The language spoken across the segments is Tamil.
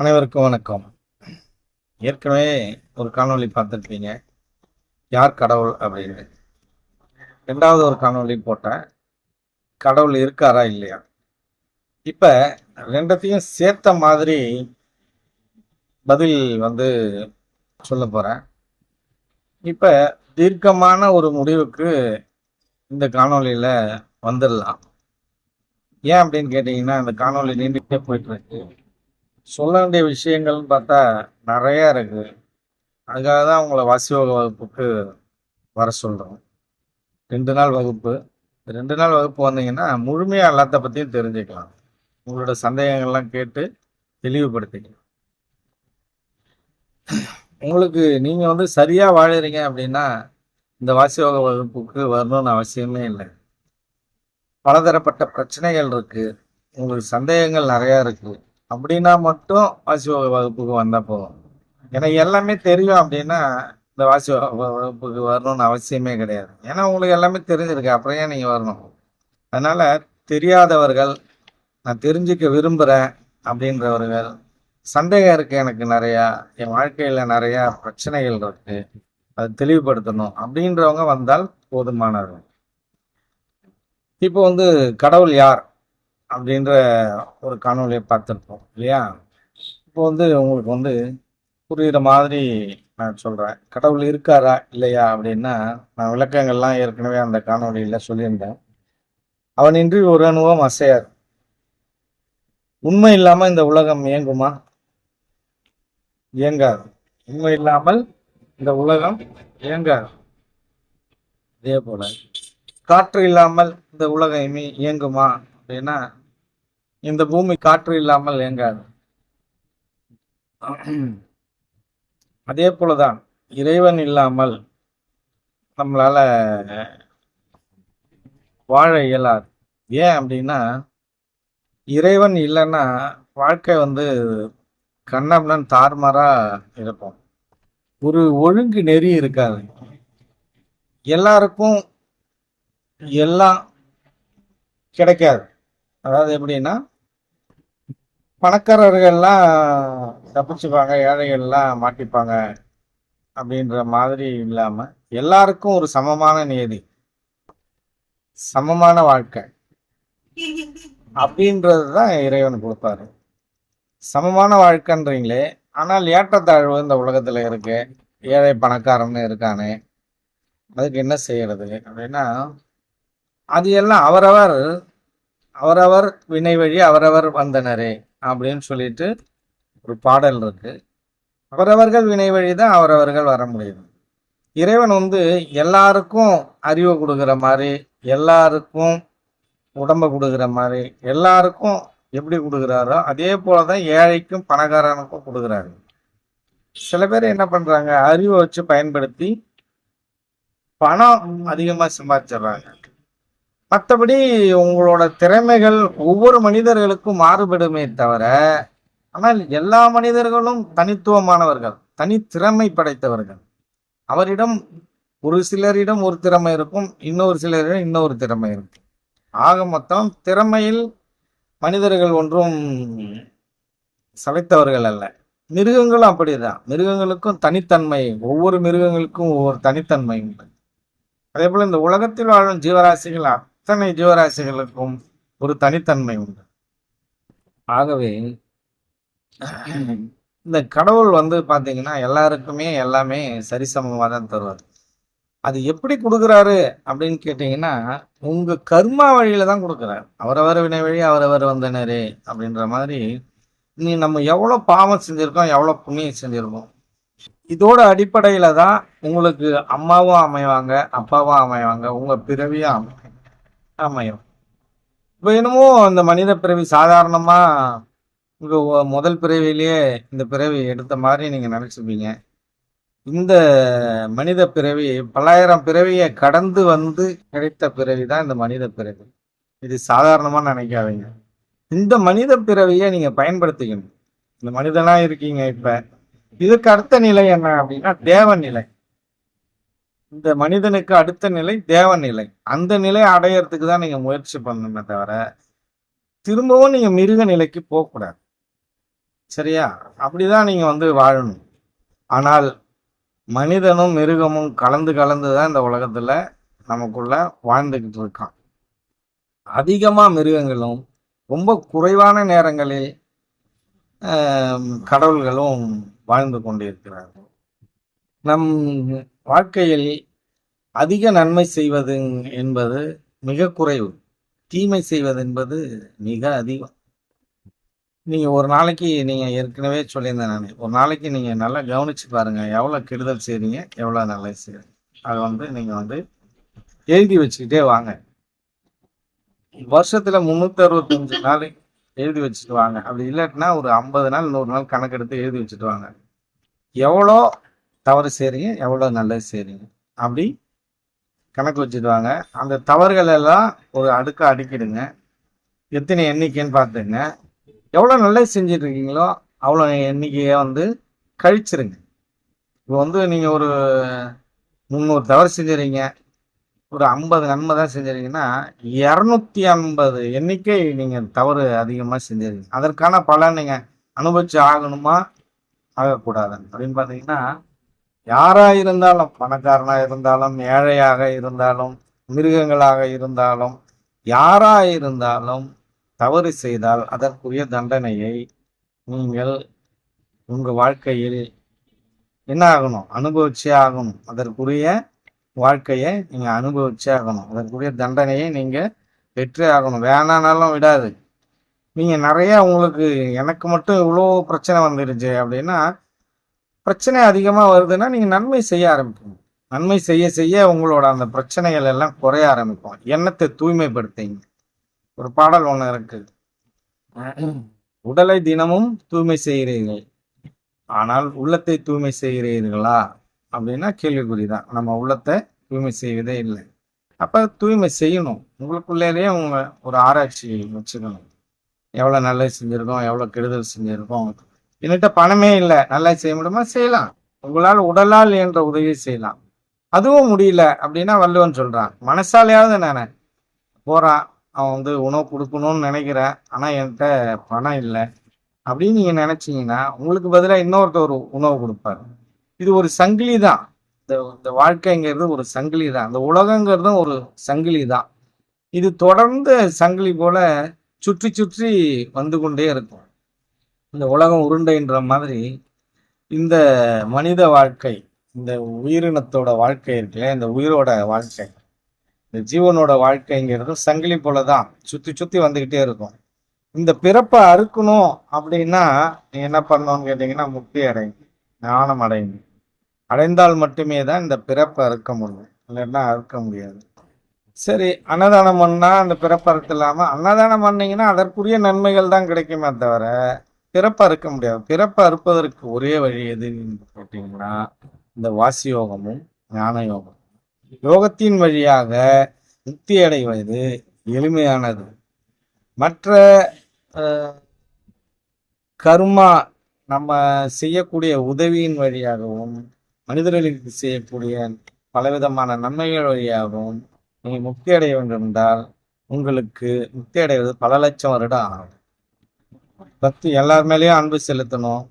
அனைவருக்கும் வணக்கம். ஏற்கனவே ஒரு காணொளி பார்த்துருப்பீங்க. யார் கடவுள் அப்படின்னு. ரெண்டாவது ஒரு காணொளி போட்டேன். கடவுள் இருக்காரா இல்லையா? இப்போ ரெண்டத்தையும் சேர்த்த மாதிரி பதில் வந்து சொல்ல போகிறேன் இப்போ தீர்க்கமான ஒரு முடிவுக்கு இந்த காணொளியில் வந்துடலாம். ஏன் அப்படின்னு கேட்டிங்கன்னா இந்த காணொளி நீண்டுகிட்டே போயிட்டு இருக்கு. சொல்ல வேண்டிய விஷயங்கள்னு பார்த்தா நிறையா இருக்குது அதுக்காக தான் உங்களை வாசியோக வகுப்புக்கு வர சொல்கிறோம் ரெண்டு நாள் வகுப்பு. ரெண்டு நாள் வகுப்பு வந்தீங்கன்னா முழுமையாக எல்லாத்த பற்றியும் தெரிஞ்சுக்கலாம். உங்களோட சந்தேகங்கள்லாம் கேட்டு தெளிவுபடுத்திக்கலாம். உங்களுக்கு நீங்கள் வந்து சரியாக வாழுறீங்க அப்படின்னா இந்த வாசியோக வகுப்புக்கு வரணும்னு அவசியமே இல்லை. பலதரப்பட்ட பிரச்சனைகள் இருக்குது உங்களுக்கு சந்தேகங்கள் நிறையா இருக்குது அப்படின்னா மட்டும் வாசி வகுப்புக்கு வந்தால் போதும். ஏன்னா எல்லாமே தெரியும் அப்படின்னா இந்த வாசி வகுப்புக்கு வரணும்னு அவசியமே கிடையாது. ஏன்னா உங்களுக்கு எல்லாமே தெரிஞ்சிருக்கு. அப்புறம் ஏன் நீங்கள் வரணும்? அதனால தெரியாதவர்கள் நான் தெரிஞ்சுக்க விரும்புகிறேன் அப்படின்றவர்கள் சந்தேகம் இருக்கு எனக்கு நிறையா. என் வாழ்க்கையில் நிறையா பிரச்சனைகள் இருக்கு. அதை தெளிவுபடுத்தணும் அப்படின்றவங்க வந்தால் போதுமானது. இப்போ வந்து கடவுள் யார்? அப்படின்ற ஒரு காணொலியை பார்த்துருப்போம் இல்லையா? இப்போ வந்து உங்களுக்கு வந்து புரிகிற மாதிரி நான் சொல்கிறேன் கடவுள் இருக்காரா இல்லையா அப்படின்னா நான் விளக்கங்கள்லாம் ஏற்கனவே அந்த காணொலியில் சொல்லியிருந்தேன். அவனின்றி ஒரு அனுபவம் அசையார் உண்மை இல்லாமல் இந்த உலகம் இயங்குமா? இயங்காது. உண்மை இல்லாமல் இந்த உலகம் இயங்காது. அதே போல காற்று இல்லாமல் இந்த உலகம் இயங்குமா? அப்படின்னா இந்த பூமி காற்று இல்லாமல் இயங்காது. அதே போலதான் இறைவன் இல்லாமல் நம்மளால வாழ இயலாது. ஏன் அப்படின்னா இறைவன் இல்லைன்னா வாழ்க்கை வந்து கண்ணம்னன் தாறுமாறா இருப்போம் ஒரு ஒழுங்கு நெறி இருக்காது. எல்லாருக்கும் எல்லாம் கிடைக்காது. அதாவது எப்படின்னா பணக்காரர்கள்லாம் தப்பிச்சுப்பாங்க ஏழைகள்லாம் மாட்டிப்பாங்க அப்படின்ற மாதிரி இல்லாம எல்லாருக்கும் ஒரு சமமான நியதி சமமான வாழ்க்கை அப்படின்றது தான் இறைவன் கொடுப்பாரு. சமமான வாழ்க்கைன்றீங்களே ஆனால் ஏற்றத்தாழ்வு இந்த உலகத்துல இருக்கு. ஏழை பணக்காரன்னு இருக்கானே அதுக்கு என்ன செய்யறது அப்படின்னா அது எல்லாம் அவரவர் அவரவர் வினை வழி அவரவர் வந்தனரே அப்படின்னு சொல்லிட்டு ஒரு பாடல் இருக்கு. அவரவர்கள் வினை வழி தான் அவரவர்கள் வர முடியும். இறைவன் வந்து எல்லாருக்கும் அறிவை கொடுக்குற மாதிரி எல்லாருக்கும் உடம்ப கொடுக்குற மாதிரி எல்லாருக்கும் எப்படி கொடுக்குறாரோ அதே போல தான் ஏழைக்கும் பணக்காரனுக்கும் கொடுக்குறாரு. சில பேர் என்ன பண்றாங்க அறிவை வச்சு பயன்படுத்தி பணம் அதிகமாக சம்பாதிச்சிடுறாங்க. மற்றபடி உங்களோட திறமைகள் ஒவ்வொரு மனிதர்களுக்கும் மாறுபடுமே தவிர ஆனால் எல்லா மனிதர்களும் தனித்துவமானவர்கள் தனித்திறமை படைத்தவர்கள். அவரிடம் ஒரு சிலரிடம் ஒரு திறமை இருக்கும் இன்னொரு சிலரிடம் இன்னொரு திறமை இருக்கும். ஆக மொத்தம் திறமையில் மனிதர்கள் ஒன்றும் சளைத்தவர்கள் அல்ல. மிருகங்களும் அப்படிதான். மிருகங்களுக்கும் தனித்தன்மை ஒவ்வொரு மிருகங்களுக்கும் ஒவ்வொரு தனித்தன்மை உண்டு. அதே போல இந்த உலகத்தில் வாழும் ஜீவராசிகள் அத்தனை ஜீவராசிகளுக்கும் ஒரு தனித்தன்மை உண்டு? ஆகவே இந்த கடவுள் வந்து பாத்தீங்கன்னா எல்லாருக்குமே எல்லாமே சரிசமமாக தான் தருவார். அது எப்படி கொடுக்குறாரு அப்படின்னு கேட்டிங்கன்னா உங்க கர்மா வழியில தான் கொடுக்குறாரு. அவரவர் வினை வழி அவரவர் வந்தனரே அப்படின்ற மாதிரி நீ நம்ம எவ்வளோ பாவம் செஞ்சிருக்கோம் எவ்வளோ புண்ணியம் செஞ்சிருக்கோம். இதோட அடிப்படையில தான் உங்களுக்கு அம்மாவும் அமைவாங்க அப்பாவும் அமைவாங்க உங்க பிறவியும் அமை அமையும் இப்போ என்னமோ அந்த மனித பிறவி சாதாரணமா உங்க முதல் பிறவிலேயே இந்த பிறவி எடுத்த மாதிரி நீங்க நினைச்சுப்பீங்க. இந்த மனித பிறவி பல்லாயிரம் பிறவியை கடந்து வந்து கிடைத்த பிறவி தான் இந்த மனித பிறவி. இது சாதாரணமா நினைக்காதீங்க. இந்த மனித பிறவியை நீங்க பயன்படுத்திக்கணும். இந்த மனிதனா இருக்கீங்க இப்ப. இதுக்கு அடுத்த நிலை என்ன அப்படின்னா தேவ நிலை. இந்த மனிதனுக்கு அடுத்த நிலை தேவ நிலை. அந்த நிலை அடையறதுக்கு தான் நீங்க முயற்சி பண்ணணுமே தவிர திரும்பவும் நீங்க மிருக நிலைக்கு போகக்கூடாது. சரியா? அப்படிதான் நீங்க வந்து வாழணும். ஆனால் மனிதனும் மிருகமும் கலந்து கலந்து தான் இந்த உலகத்துல நமக்குள்ள வாழ்ந்துகிட்டு இருக்கான். அதிகமா மிருகங்களும் ரொம்ப குறைவான நேரங்களில் கடவுள்களும் வாழ்ந்து கொண்டிருக்கிறார்கள். நம் வாழ்க்கையில் அதிக நன்மை செய்வது என்பது மிக குறைவு. தீமை செய்வது என்பது மிக அதிகம். நீங்கள் ஒரு நாளைக்கு நீங்கள் ஏற்கனவே சொல்லியிருந்தேன் நான். ஒரு நாளைக்கு நீங்கள் நல்லா கவனிச்சு பாருங்க. எவ்வளவு கெடுதல் செய்கிறீங்க எவ்வளோ நல்லது செய்கிறீங்க அதை வந்து நீங்கள் வந்து எழுதி வச்சுக்கிட்டே வாங்க. வருஷத்துல முந்நூற்றி அறுபத்தஞ்சு நாள் எழுதி வச்சுட்டு வாங்க. அப்படி இல்லாட்டினா ஒரு ஐம்பது நாள் நூறு நாள் கணக்கெடுத்து எழுதி வச்சுட்டு வாங்க. எவ்வளோ தவறு செய்றீங்க எவ்வளோ நல்லது செய்றீங்க? அப்படி கணக்கு வச்சிடுவாங்க. அந்த தவறுகள் எல்லாம் ஒரு அடுக்க அடுக்கிடுங்க. எத்தனை எண்ணிக்கைன்னு பார்த்துங்க. எவ்வளோ நல்லது செஞ்சுட்டு இருக்கீங்களோ அவ்வளோ எண்ணிக்கையை வந்து கழிச்சிருங்க. இப்போ வந்து நீங்கள் ஒரு முந்நூறு தவறு செஞ்சுறீங்க. ஒரு ஐம்பது நன்மை தான் செஞ்சுறீங்கன்னா இரநூத்தி ஐம்பது எண்ணிக்கை நீங்கள் தவறு அதிகமாக செஞ்சுருங்க அதற்கான பலன் நீங்கள் அனுபவிச்சு ஆகணுமா? ஆகக்கூடாது. அப்படின்னு பார்த்தீங்கன்னா யாராக இருந்தாலும் பணக்காரனாக இருந்தாலும் ஏழையாக இருந்தாலும் மிருகங்களாக இருந்தாலும் யாராக இருந்தாலும் தவறு செய்தால் அதற்குரிய தண்டனையை நீங்கள் உங்கள் வாழ்க்கையில் என்ன ஆகணும்? அனுபவிச்சே ஆகணும். அதற்குரிய வாழ்க்கையை நீங்கள் அனுபவிச்சே ஆகணும். அதற்குரிய தண்டனையை நீங்கள் பெற்றே ஆகணும். வேணானாலும் விடாது. நீங்கள் நிறையா உங்களுக்கு எனக்கு மட்டும் இவ்வளோ பிரச்சனை வந்துருச்சு அப்படின்னா பிரச்சனை அதிகமாக வருதுன்னா நீங்கள் நன்மை செய்ய ஆரம்பிக்கணும். நன்மை செய்ய செய்ய உங்களோட அந்த பிரச்சனைகள் எல்லாம் குறைய ஆரம்பிக்கும். எண்ணத்தை தூய்மைப்படுத்திங்க. ஒரு பாடல் ஒன்று இருக்கு. உடலை தினமும் தூய்மை செய்கிறீர்கள். ஆனால் உள்ளத்தை தூய்மை செய்கிறீர்களா? அப்படின்னா கேள்விக்குறிதான். நம்ம உள்ளத்தை தூய்மை செய்வதே இல்லை. அப்போ தூய்மை செய்யணும். உங்களுக்குள்ளேயே உங்க ஒரு ஆராய்ச்சி வச்சுக்கணும். எவ்வளோ நல்லது செஞ்சுருக்கோம் எவ்வளோ கெடுதல் செஞ்சிருக்கோம். என்கிட்ட பணமே இல்லை. நல்லா செய்ய முடியுமா? செய்யலாம். உங்களால் உடலால் என்ற உதவியை செய்யலாம். அதுவும் முடியல அப்படின்னா வள்ளுவன் சொல்கிறான் மனசாலையாவது நானே. போகிறான் அவன் வந்து உணவு கொடுக்கணும்னு நினைக்கிறேன் ஆனால் என்கிட்ட பணம் இல்லை. அப்படின்னு நீங்கள் நினச்சிங்கன்னா உங்களுக்கு பதிலாக இன்னொருத்தர் ஒரு உணவு கொடுப்பாரு. இது ஒரு சங்கிலி தான். இந்த இந்த வாழ்க்கைங்கிறது ஒரு சங்கிலி தான். இந்த உலகங்கிறதும் ஒரு சங்கிலி தான். இது தொடர்ந்து சங்கிலி போல சுற்றி சுற்றி வந்து கொண்டே இருக்கும். இந்த உலகம் உருண்டைன்ற மாதிரி இந்த மனித வாழ்க்கை இந்த உயிரினத்தோட வாழ்க்கை இருக்குல்ல இந்த உயிரோட வாழ்க்கை இந்த ஜீவனோட வாழ்க்கைங்கிறது சங்கிலி போல தான் சுற்றி சுற்றி வந்துக்கிட்டே இருக்கும். இந்த பிறப்பை அறுக்கணும் அப்படின்னா நீ என்ன பண்ணணும்னு கேட்டிங்கன்னா முக்தி அடையும் ஞானம் அடைங்க அடைந்தால் மட்டுமே தான் இந்த பிறப்பை அறுக்க முடியும் இல்லைன்னா அறுக்க முடியாது. சரி அன்னதானம் பண்ணால் அந்த பிறப்பு அறுத்து இல்லாமல் அன்னதானம் பண்ணீங்கன்னா அதற்குரிய நன்மைகள் தான் கிடைக்குமே தவிர பிறப்பை அறுக்க முடியாது. பிறப்பை அறுப்பதற்கு ஒரே வழி எதுன்னு கேட்டீங்கன்னா இந்த வாசி யோகமும் ஞான யோகம் யோகத்தின் வழியாக முக்தி அடைவது எளிமையானது. மற்ற அஹ், கர்மா நம்ம செய்யக்கூடிய உதவியின் வழியாகவும் மனிதர்களுக்கு செய்யக்கூடிய பலவிதமான நன்மைகள் வழியாகவும் நீங்கள் முக்தி அடைய வேண்டும் என்றால் உங்களுக்கு முக்தி அடைவது பல லட்சம் வருடம் ஆகும். பக்தி எல்லார் மேலேயும் அன்பு செலுத்தணும்.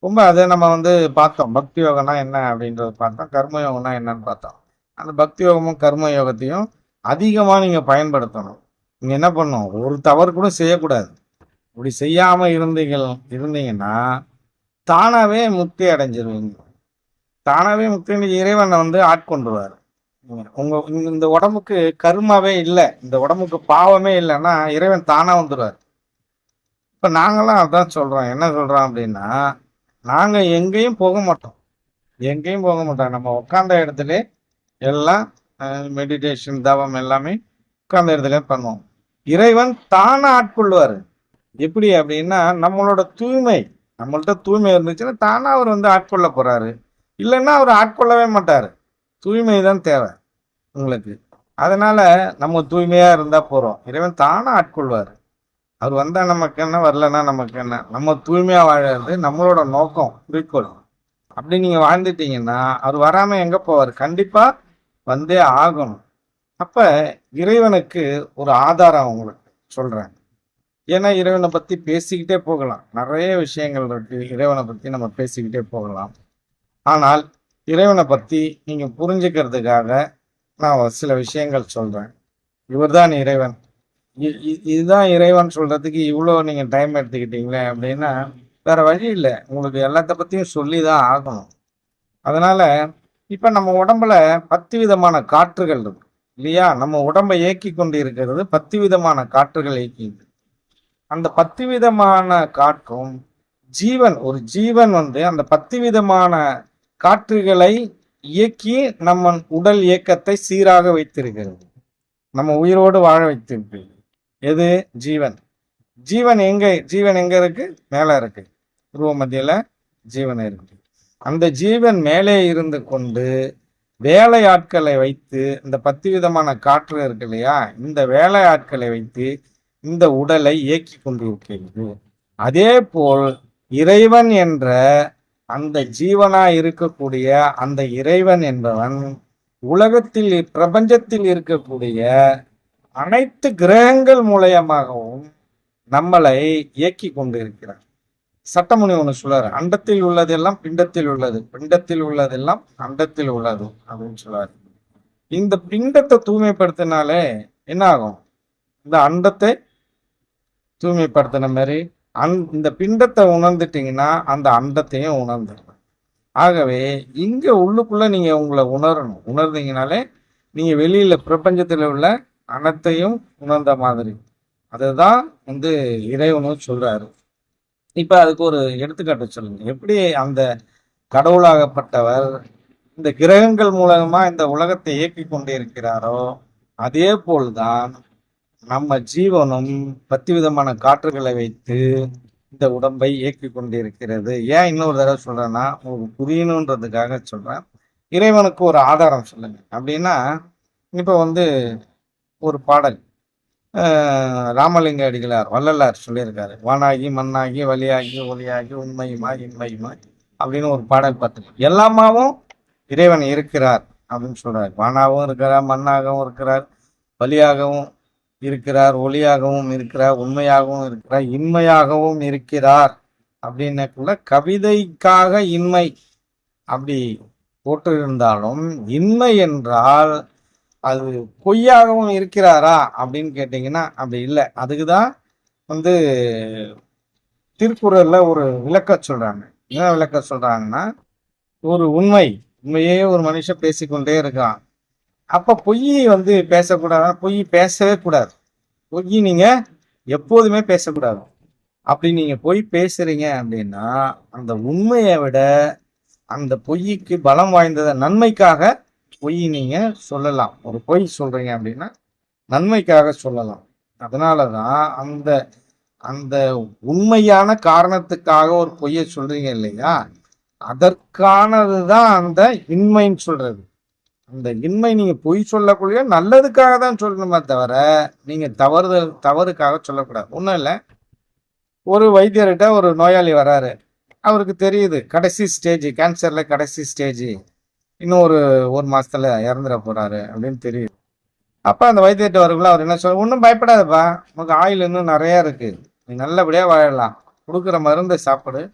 ரொம்ப அதை நம்ம வந்து பார்த்தோம். பக்தி யோகம்னா என்ன அப்படின்றத பார்த்தோம். கர்ம யோகம்னா என்னன்னு பார்த்தோம். அந்த பக்தி யோகமும் கர்ம யோகத்தையும் அதிகமாக நீங்கள் பயன்படுத்தணும். நீங்கள் என்ன பண்ணும் ஒரு தவறு கூட செய்யக்கூடாது. இப்படி செய்யாமல் இருந்தீங்க இருந்தீங்கன்னா தானாகவே முக்தி அடைஞ்சிருவீங்க. தானாகவே முக்தி இறைவனை வந்து ஆட்கொண்டுருவார். உங்கள் இந்த- இந்த உடம்புக்கு கர்மாவே இல்லை. இந்த உடம்புக்கு பாவமே இல்லைன்னா இறைவன் தானாக வந்துடுவார் இப்போ நாங்களாம் அதான் சொல்கிறோம் என்ன சொல்கிறோம் அப்படின்னா நாங்கள் எங்கேயும் போக மாட்டோம். எங்கேயும் போக மாட்டோம். நம்ம உட்காந்த இடத்துல எல்லாம் மெடிடேஷன் தவம் எல்லாமே உட்காந்த இடத்துல பண்ணுவோம். இறைவன் தானே ஆட்கொள்வார் எப்படி அப்படின்னா நம்மளோட தூய்மை நம்மள்ட்ட தூய்மை இருந்துச்சுன்னா தானாக அவர் வந்து ஆட்கொள்ள போகிறாரு இல்லைன்னா அவர் ஆட்கொள்ளவே மாட்டார். தூய்மை தான் தேவை உங்களுக்கு. அதனால் நம்ம தூய்மையாக இருந்தால் போகிறோம் இறைவன் தானே ஆட்கொள்வார். அவர் வந்தா நமக்கு என்ன வரலன்னா நமக்கு என்ன? நம்ம தூய்மையா வாழறது நம்மளோட நோக்கம் குறிக்கோள். அப்படி நீங்க வாழ்ந்துட்டீங்கன்னா அவர் வராம எங்க போவார்? கண்டிப்பா வந்தே ஆகணும். அப்ப இறைவனுக்கு ஒரு ஆதாரம் உங்களுக்கு சொல்றாங்க ஏன்னா இறைவனை பத்தி பேசிக்கிட்டே போகலாம். நிறைய விஷயங்கள் இருக்கு. இறைவனை பத்தி நம்ம பேசிக்கிட்டே போகலாம். ஆனால் இறைவனை பத்தி நீங்க புரிஞ்சுக்கிறதுக்காக நான் சில விஷயங்கள் சொல்றேன். இவர்தான் இறைவன். இதுதான் இறைவன் சொல்றதுக்கு இவ்வளோ நீங்க டைம் எடுத்துக்கிட்டீங்களே அப்படின்னா வேற வழி இல்லை. உங்களுக்கு எல்லாத்த பத்தியும் சொல்லி தான் ஆகணும். அதனால இப்ப நம்ம உடம்புல பத்து விதமான காற்றுகள் இருக்கு. இல்லையா? நம்ம உடம்பை இயக்கி கொண்டு இருக்கிறது பத்து விதமான காற்றுகள் இயக்கிது அந்த பத்து விதமான காற்றும் ஜீவன் ஒரு ஜீவன் வந்து அந்த பத்து விதமான காற்றுகளை இயக்கி நம்ம உடல் இயக்கத்தை சீராக வைத்திருக்கிறது. நம்ம உயிரோடு வாழ வைத்திருக்கிறது. எது? ஜீவன். ஜீவன் எங்கே ஜீவன் எங்கே இருக்கு? மேலே இருக்கு. உருவ மத்தியில் ஜீவன் இருக்கு. அந்த ஜீவன் மேலே இருந்து கொண்டு வேலையாட்களை வைத்து இந்த பத்து விதமான காற்று இருக்கு இல்லையா? இந்த வேலையாட்களை வைத்து இந்த உடலை இயக்கி கொண்டு இருக்கிறது அதே போல் இறைவன் என்ற அந்த ஜீவனா இருக்கக்கூடிய அந்த இறைவன் என்பவன் உலகத்தில் பிரபஞ்சத்தில் இருக்கக்கூடிய அனைத்து கிரகங்கள் மூலயமாகவும் நம்மளை இயக்கி கொண்டு இருக்கிறார் சட்டமுனி ஒன்று சொல்றாரு அண்டத்தில் உள்ளதெல்லாம் பிண்டத்தில் உள்ளது பிண்டத்தில் உள்ளதெல்லாம் அண்டத்தில் உள்ளது அப்படின்னு சொல்றாரு. இந்த பிண்டத்தை தூய்மைப்படுத்தினாலே என்ன ஆகும்? இந்த அண்டத்தை தூய்மைப்படுத்தின மாதிரி அந் இந்த பிண்டத்தை உணர்ந்துட்டீங்கன்னா அந்த அண்டத்தையும் உணர்ந்துடலாம் ஆகவே இங்க உள்ளுக்குள்ள நீங்க உங்களை உணரணும். உணர்ந்தீங்கனாலே நீங்க வெளியில பிரபஞ்சத்தில் உள்ள அனைத்தையும் உணர்ந்த மாதிரி. அதுதான் வந்து இறைவனும் சொல்றாரு. இப்ப அதுக்கு ஒரு எடுத்துக்காட்டு சொல்லுங்க. எப்படி அந்த கடவுளாகப்பட்டவர் இந்த கிரகங்கள் மூலமா இந்த உலகத்தை இயக்கி கொண்டே இருக்கிறாரோ அதே போல்தான் நம்ம ஜீவனும் பத்து விதமான காற்றுகளை வைத்து இந்த உடம்பை இயக்கி கொண்டிருக்கிறது. ஏன் இன்னொரு தடவை சொல்றேன்னா உங்களுக்கு புரியணுன்றதுக்காக சொல்றேன். இறைவனுக்கு ஒரு ஆதாரம் சொல்லுங்க. அப்படின்னா இப்போ வந்து ஒரு பாடல். ராமலிங்க அடிகளார் வள்ளலார் சொல்லியிருக்காரு. வானாகி மண்ணாகி வழியாகி ஒளியாகி உண்மையுமாய் இன்மையுமாய் அப்படின்னு ஒரு பாடல் பார்த்துருக்கு எல்லாமாவும் இறைவன் இருக்கிறார் அப்படின்னு சொல்றாரு. வானாகவும் இருக்கிறார் மண்ணாகவும் இருக்கிறார் வழியாகவும் இருக்கிறார் ஒளியாகவும் இருக்கிறார் உண்மையாகவும் இருக்கிறார் இன்மையாகவும் இருக்கிறார் அப்படின்னக்குள்ள கவிதைக்காக இன்மை அப்படி போட்டிருந்தாலும் இன்மை என்றால் அது பொய்யாகவும் இருக்கிறாரா அப்படின்னு கேட்டிங்கன்னா அப்படி இல்லை. அதுக்கு தான் வந்து திருக்குறளில் ஒரு விளக்க சொல்கிறாங்க என்ன விளக்க சொல்கிறாங்கன்னா ஒரு உண்மை உண்மையே ஒரு மனுஷன் பேசிக்கொண்டே இருக்கான். அப்போ பொய் வந்து பேசக்கூடாது? பொய் பேசவே கூடாது. பொய் நீங்கள் எப்போதுமே பேசக்கூடாது. அப்படி நீங்கள் பொய் பேசுகிறீங்க அப்படின்னா அந்த உண்மையை விட அந்த பொய்க்கு பலம் வாய்ந்ததை நன்மைக்காக பொய் நீங்கள் சொல்லலாம். ஒரு பொய் சொல்கிறீங்க அப்படின்னா நன்மைக்காக சொல்லலாம். அதனாலதான் அந்த அந்த உண்மையான காரணத்துக்காக ஒரு பொய்யை சொல்கிறீங்க இல்லையா? அதற்கானதுதான் அந்த இன்மைன்னு சொல்கிறது அந்த இன்மை நீங்கள் பொய் சொல்லக்கூடிய நல்லதுக்காக தான் சொல்லணுமே தவிர நீங்கள் தவறுதல் தவறுக்காக சொல்லக்கூடாது. ஒன்றும் இல்லை. ஒரு வைத்தியர்கிட்ட ஒரு நோயாளி வராரு. அவருக்கு தெரியுது. கடைசி ஸ்டேஜ் கேன்சரில் கடைசி ஸ்டேஜ் இன்னும் ஒரு ஒரு மாசத்துல இறந்துட போறாரு அப்படின்னு தெரியுது. அப்ப அந்த வைத்தியத்தை வரக்குள்ள அவர் என்ன சொல்ல ஒன்றும் பயப்படாதப்பா. உனக்கு ஆயில் இன்னும் நிறைய இருக்கு. நீ நல்லபடியா வாழலாம். கொடுக்குற மருந்தை சாப்பிடு.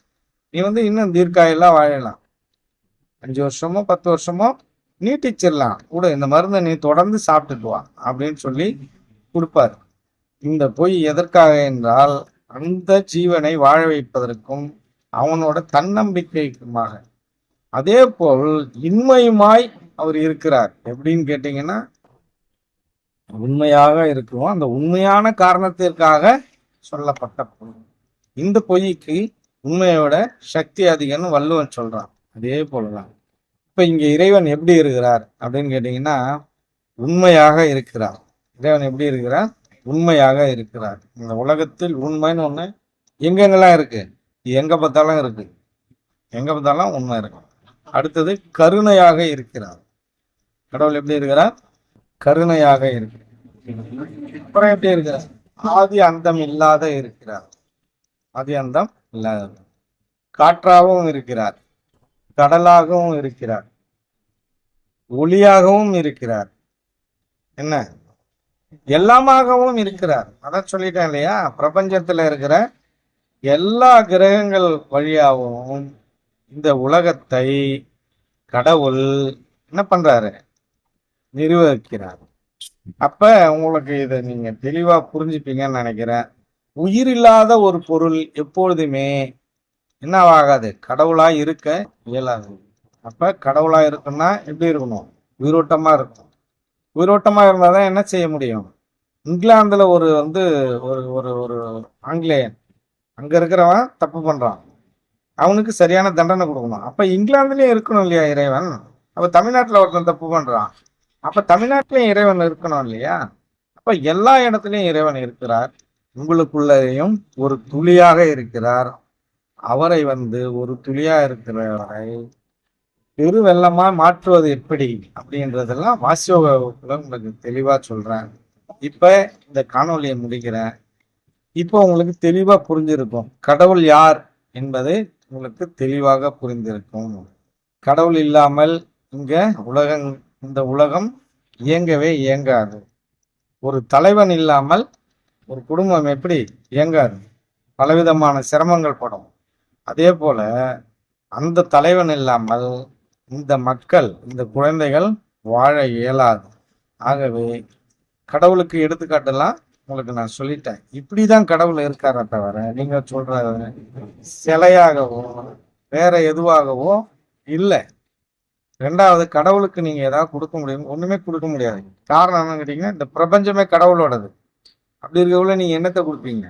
நீ வந்து இன்னும் தீர்க்காயெல்லாம் வாழலாம். அஞ்சு வருஷமோ பத்து வருஷமோ நீட்டிச்சிடலாம். கூட இந்த மருந்தை நீ தொடர்ந்து சாப்பிட்டுட்டு வா. அப்படின்னு சொல்லி கொடுப்பாரு. இந்த பொய் எதற்காக என்றால் அந்த ஜீவனை வாழ வைப்பதற்கும் அவனோட தன்னம்பிக்கைக்குமாக. அதே போல் இன்மையுமாய் அவர் இருக்கிறார். எப்படின்னு கேட்டீங்கன்னா உண்மையாக இருக்கிறோம் அந்த உண்மையான காரணத்திற்காக சொல்லப்பட்ட பொய் இந்த பொய்க்கு உண்மையோட சக்தி அதிகம்னு வள்ளுவன் சொல்றான். அதே போலதான். இப்ப இங்க இறைவன் எப்படி இருக்கிறார் அப்படின்னு கேட்டீங்கன்னா உண்மையாக இருக்கிறார். இறைவன் எப்படி இருக்கிறார்? உண்மையாக இருக்கிறார். இந்த உலகத்தில் உண்மைன்னு ஒண்ணு எங்கெங்கெல்லாம் இருக்கு? எங்க பார்த்தாலும் இருக்கு. எங்க பார்த்தாலும் உண்மை இருக்கும் அடுத்தது கருணையாக இருக்கிறார். கடவுள் எப்படி இருக்கிறார்? கருணையாக இருக்கிறார். அப்புறம் எப்படி இருக்கிறார்? ஆதி அந்தம் இல்லாத இருக்கிறார். ஆதி அந்தம் இல்லாத காற்றாகவும் இருக்கிறார். கடலாகவும் இருக்கிறார். ஒளியாகவும் இருக்கிறார். என்ன? எல்லாமாகவும் இருக்கிறார். அதான் சொல்லிட்டேன் இல்லையா? பிரபஞ்சத்துல இருக்கிற எல்லா கிரகங்கள் வழியாகவும் இந்த உலகத்தை கடவுள் என்ன பண்றாரு? நிர்வகிக்கிறார். அப்ப உங்களுக்கு இதை நீங்க தெளிவா புரிஞ்சுப்பீங்கன்னு நினைக்கிறேன். உயிர் இல்லாத ஒரு பொருள் எப்பொழுதுமே என்னவாகாது? கடவுளா இருக்க இயலாது. அப்ப கடவுளா இருக்குன்னா எப்படி இருக்கணும்? உயிரோட்டமா இருக்கும் உயிரோட்டமா இருந்தாதான் என்ன செய்ய முடியும்? இங்கிலாந்துல ஒரு வந்து ஒரு ஒரு ஒரு ஆங்கிலேயன். அங்க இருக்கிறவன் தப்பு பண்றான். அவனுக்கு சரியான தண்டனை கொடுக்கணும். அப்போ இங்கிலாந்துலேயும் இருக்கணும் இல்லையா இறைவன்? அப்போ தமிழ்நாட்டுல ஒருத்தன் தப்பு பண்ணுறான் அப்போ தமிழ்நாட்டிலையும் இறைவன் இருக்கணும் இல்லையா? அப்ப எல்லா இடத்துலயும் இறைவன் இருக்கிறார். உங்களுக்குள்ளேயும் ஒரு துளியாக இருக்கிறார். அவரை வந்து ஒரு துளியா இருக்கிறவரை பெருவெள்ளமா மாற்றுவது எப்படி? அப்படின்றதெல்லாம் வாசியோக வகுப்புல உங்களுக்கு தெளிவா சொல்றேன் இப்ப இந்த காணொளியை முடிக்கிறேன். இப்போ உங்களுக்கு தெளிவா புரிஞ்சிருக்கும். கடவுள் யார் என்பது உங்களுக்கு தெளிவாக புரிந்திருக்கும். கடவுள் இல்லாமல் இங்க உலகம் இந்த உலகம் இயங்கவே இயங்காது. ஒரு தலைவன் இல்லாமல் ஒரு குடும்பம் எப்படி இயங்காது? பலவிதமான சிரமங்கள் படும். அதே போல அந்த தலைவன் இல்லாமல் இந்த மக்கள் இந்த குழந்தைகள் வாழ இயலாது. ஆகவே கடவுளுக்கு எடுத்துக்காட்டெல்லாம் உங்களுக்கு நான் சொல்லிட்டேன். இப்படிதான் கடவுள் இருக்காரே தவிர நீங்க சொல்ற சிலையாகவோ வேற எதுவாகவோ இல்லை. ரெண்டாவது கடவுளுக்கு நீங்க ஏதாவது கொடுக்க முடியும். ஒண்ணுமே கொடுக்க முடியாது. காரணம் என்னன்னு கேட்டீங்கன்னா இந்த பிரபஞ்சமே கடவுளோடது. அப்படி இருக்கக்குள்ள நீங்க என்னத்தை கொடுப்பீங்க?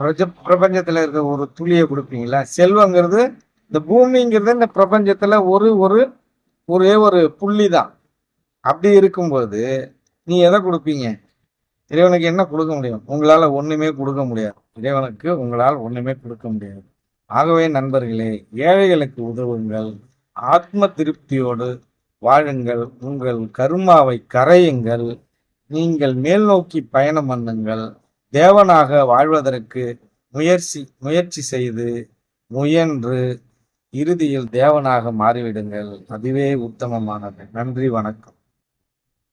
பிரபஞ்ச பிரபஞ்சத்துல இருக்க ஒரு துளியை கொடுப்பீங்களா செல்வங்கிறது இந்த பூமிங்கிறது இந்த பிரபஞ்சத்துல ஒரு ஒரு ஒரே ஒரு புள்ளி தான் அப்படி இருக்கும்போது நீ எதை கொடுப்பீங்க? இறைவனுக்கு என்ன கொடுக்க முடியும்? உங்களால் ஒன்றுமே கொடுக்க முடியாது. இறைவனுக்கு உங்களால் ஒன்றுமே கொடுக்க முடியாது. ஆகவே நண்பர்களே ஏழைகளுக்கு உதவுங்கள். ஆத்ம திருப்தியோடு வாழுங்கள். உங்கள் கருமாவை கரையுங்கள். நீங்கள் மேல் நோக்கி பயணம் பண்ணுங்கள். தேவனாக வாழ்வதற்கு முயற்சி முயற்சி செய்து முயன்று இறுதியில் தேவனாக மாறிவிடுங்கள். அதுவே உத்தமமானது. நன்றி வணக்கம்.